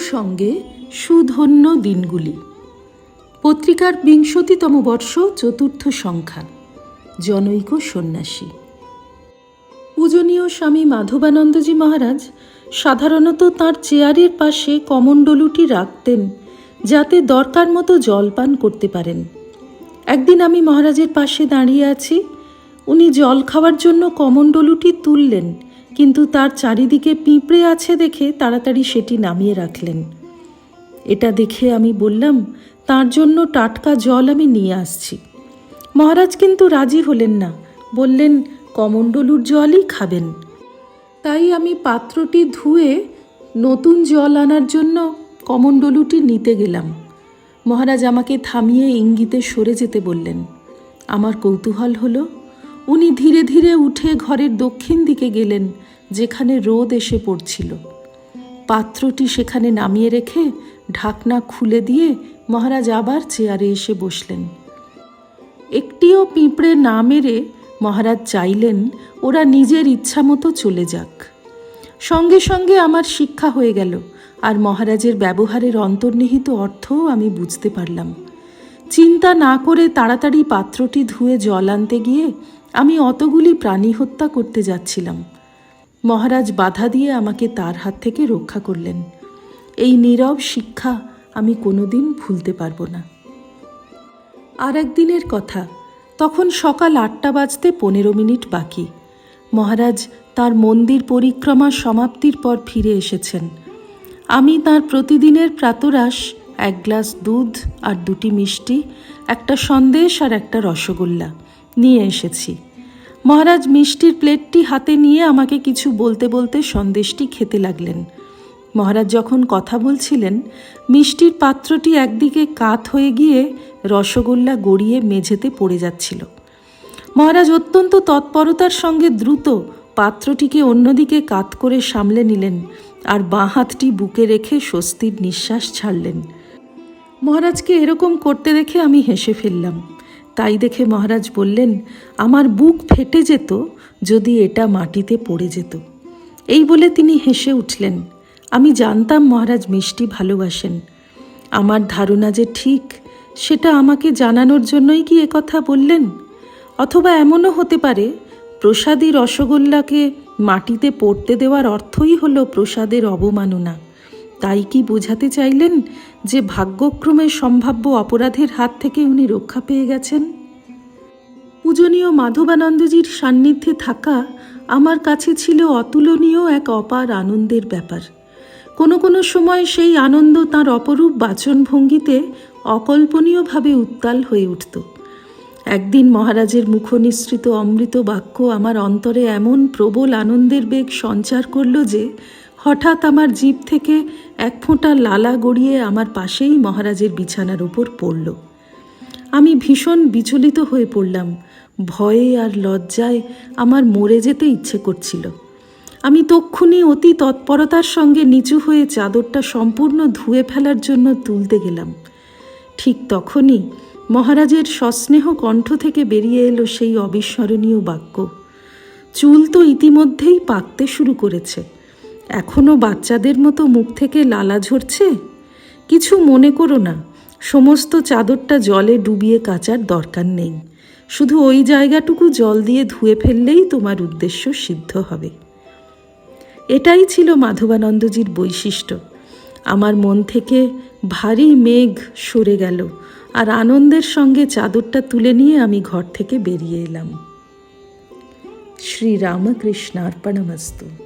সঙ্গে সুধন্য দিনগুলি। পত্রিকার বিংশতিতম বর্ষ চতুর্থ সংখ্যা, জনৈক সন্ন্যাসী। পূজনীয় স্বামী মাধবানন্দজি মহারাজ সাধারণত তার চেয়ারের পাশে কমণ্ডলুটি রাখতেন, যাতে দরকার মতো জলপান করতে পারেন। একদিন আমি মহারাজের পাশে দাঁড়িয়ে আছি, উনি জল খাওয়ার জন্য কমণ্ডলুটি তুললেন। কিন্তু তার চারিদিকে পিঁপড়ে আছে দেখে তাড়াতাড়ি সেটি নামিয়ে রাখলেন। এটা দেখে আমি বললাম, তার জন্য টাটকা জল আমি নিয়ে আসছি। মহারাজ কিন্তু রাজি হলেন না, বললেন, কমণ্ডলুর জলই খাবেন। তাই আমি পাত্রটি ধুয়ে নতুন জল আনার জন্য কমণ্ডলুটি নিতে গেলাম। মহারাজ আমাকে থামিয়ে ইঙ্গিতে সরে যেতে বললেন। আমার কৌতূহল হলো উনি ধীরে ধীরে উঠে ঘরের দক্ষিণ দিকে গেলেন, যেখানে রোদ এসে পড়ছিল। পাত্রটি সেখানে নামিয়ে রেখে ঢাকনা খুলে দিয়ে মহারাজ আবার চেয়ারে এসে বসলেন। একটিও পিঁপড়ে না মেরে মহারাজ চাইলেন ওরা নিজের ইচ্ছা মতো চলে যাক। সঙ্গে সঙ্গে আমার শিক্ষা হয়ে গেল, আর মহারাজের ব্যবহারের অন্তর্নিহিত অর্থও আমি বুঝতে পারলাম। চিন্তা না করে তাড়াতাড়ি পাত্রটি ধুয়ে জল আনতে গিয়ে আমি অতগুলি প্রাণী হত্যা করতে যাচ্ছিলাম। মহারাজ বাধা দিয়ে আমাকে তার হাত থেকে রক্ষা করলেন। এই নীরব শিক্ষা আমি কোনোদিন ভুলতে পারব না। আর একদিনের কথা, তখন সকাল আটটা বাজতে পনেরো মিনিট বাকি। মহারাজ তার মন্দির পরিক্রমা সমাপ্তির পর ফিরে এসেছেন। আমি তার প্রতিদিনের প্রাতরাশ, এক গ্লাস দুধ আর দুটি মিষ্টি, একটা সন্দেশ আর একটা রসগোল্লা নিয়ে এসেছি। মহারাজ মিষ্টির প্লেটটি হাতে নিয়ে আমাকে কিছু বলতে বলতে সন্দেশটি খেতে লাগলেন। মহারাজ যখন কথা বলছিলেন, মিষ্টির পাত্রটি একদিকে কাত হয়ে গিয়ে রসগোল্লা গড়িয়ে মেঝেতে পড়ে যাচ্ছিল। মহারাজ অত্যন্ত তৎপরতার সঙ্গে দ্রুত পাত্রটিকে অন্যদিকে কাত করে সামলে নিলেন আর বাঁ হাতটি বুকে রেখে স্বস্তির নিঃশ্বাস ছাড়লেন। মহারাজকে এরকম করতে দেখে আমি হেসে ফেললাম। তাই দেখে মহারাজ বললেন, আমার বুক ফেটে যেত যদি এটা মাটিতে পড়ে যেত। এই বলে তিনি হেসে উঠলেন, আমি জানতাম মহারাজ মিষ্টি ভালোবাসেন। আমার ধারণা যে ঠিক, সেটা আমাকে জানানোর জন্যই কি একথা বললেন? অথবা এমনও হতে পারে, প্রসাদী রসগোল্লাকে মাটিতে পড়তে দেওয়ার অর্থই হলো প্রসাদের অবমাননা। তাই কি বোঝাতে চাইলেন যে ভাগ্যক্রমে সম্ভাব্য অপরাধের হাত থেকে উনি রক্ষা পেয়ে গেছেন? পূজনীয় মাধবানন্দজির সান্নিধ্যে থাকা আমার কাছে ছিল অতুলনীয় এক অপার আনন্দের ব্যাপার। কোনো কোনো সময় সেই আনন্দ তাঁর অপরূপ বাচনভঙ্গিতে অকল্পনীয়ভাবে উত্তাল হয়ে উঠত। একদিন মহারাজের মুখনিসৃত অমৃত বাক্য আমার অন্তরে এমন প্রবল আনন্দের বেগ সঞ্চার করল যে হঠাৎ আমার জিভ থেকে এক ফোঁটা লালা গড়িয়ে আমার পাশেই মহারাজের বিছানার ওপর পড়ল। আমি ভীষণ বিচলিত হয়ে পড়লাম। ভয়ে আর লজ্জায় আমার মরে যেতে ইচ্ছে করছিল। আমি তক্ষুনি অতি তৎপরতার সঙ্গে নিচু হয়ে চাদরটা সম্পূর্ণ ধুয়ে ফেলার জন্য তুলতে গেলাম। ঠিক তখনই মহারাজের সস্নেহ কণ্ঠ থেকে বেরিয়ে এলো সেই অবিস্মরণীয় বাক্য। চুল তো ইতিমধ্যেই পাকতে শুরু করেছে। এখনও বাচ্চাদের মতো মুখ থেকে লালা ঝরছে? কিছু মনে করো না, সমস্ত চাদরটা জলে ডুবিয়ে কাচার দরকার নেই। শুধু ওই জায়গাটুকু জল দিয়ে ধুয়ে ফেললেই তোমার উদ্দেশ্য সিদ্ধ হবে। এটাই ছিল মাধবানন্দজির বৈশিষ্ট্য। আমার মন থেকে ভারী মেঘ সরে গেল আর আনন্দের সঙ্গে চাদরটা তুলে নিয়ে আমি ঘর থেকে বেরিয়ে এলাম। শ্রী রামকৃষ্ণার্পণমস্তু